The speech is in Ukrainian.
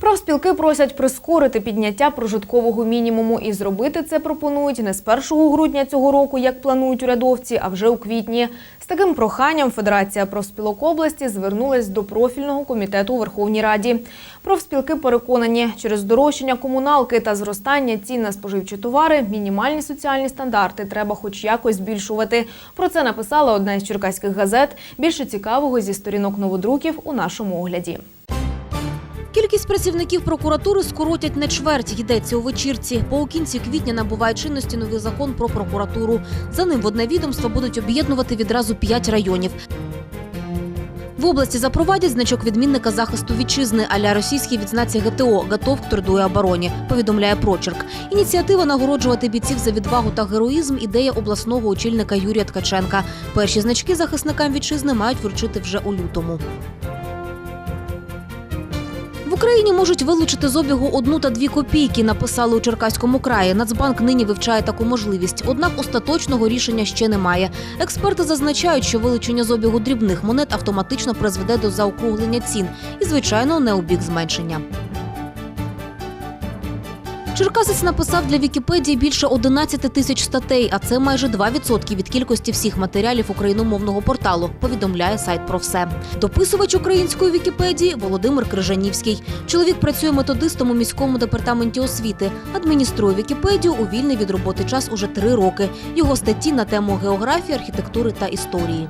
Профспілки просять прискорити підняття прожиткового мінімуму і зробити це пропонують не з 1 грудня цього року, як планують урядовці, а вже у квітні. З таким проханням Федерація профспілок області звернулась до профільного комітету у Верховній Раді. Профспілки переконані, через дорожчання комуналки та зростання цін на споживчі товари мінімальні соціальні стандарти треба хоч якось збільшувати. Про це написала одна із черкаських газет. Більше цікавого зі сторінок новодруків у нашому огляді. Кількість працівників прокуратури скоротять на чверть, йдеться у вечірці. У кінці квітня набуває чинності новий закон про прокуратуру. За ним в одне відомство будуть об'єднувати відразу п'ять районів. В області запровадять значок відмінника захисту вітчизни аля російській відзнаці ГТО «Готов к труду обороні», повідомляє Прочерк. Ініціатива нагороджувати бійців за відвагу та героїзм ідея обласного очільника Юрія Ткаченка. Перші значки захисникам вітчизни мають вручити вже у лютому. Україні можуть вилучити з обігу одну та дві копійки, написали у Черкаському краї. Нацбанк нині вивчає таку можливість. Однак остаточного рішення ще немає. Експерти зазначають, що вилучення з обігу дрібних монет автоматично призведе до заокруглення цін і, звичайно, не у бік зменшення. Черкасець написав для Вікіпедії більше 11 тисяч статей, а це майже 2% від кількості всіх матеріалів україномовного порталу, повідомляє сайт про все. Дописувач української Вікіпедії Володимир Крижанівський. Чоловік працює методистом у міському департаменті освіти, адмініструє Вікіпедію у вільний від роботи час уже три роки. Його статті на тему географії, архітектури та історії.